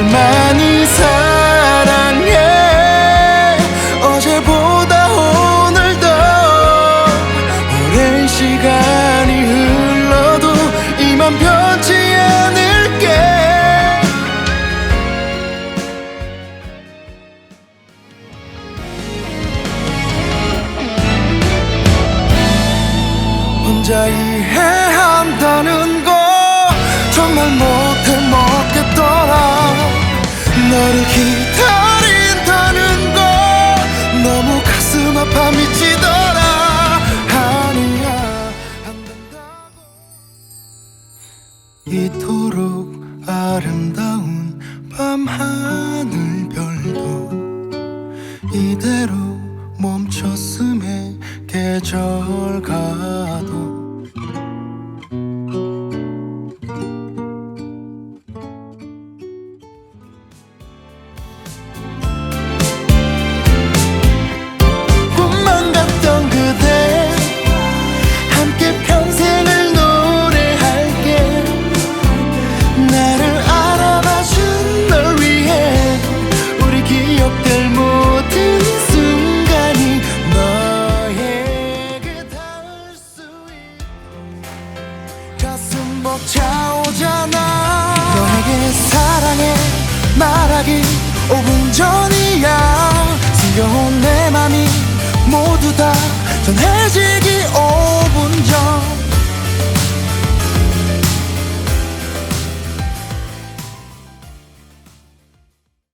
널 많이 사랑해. 어제보다 오늘도 오랜 시간이 흘러도 이만 변치 않을게. 혼자 이해 이토록 아름다운 밤 하늘 별도 이대로 멈췄음에 계절 가도 벅차오잖아. 너에게 사랑해 말하기 5분 전이야. 숨겨온 내 맘이 모두 다 전해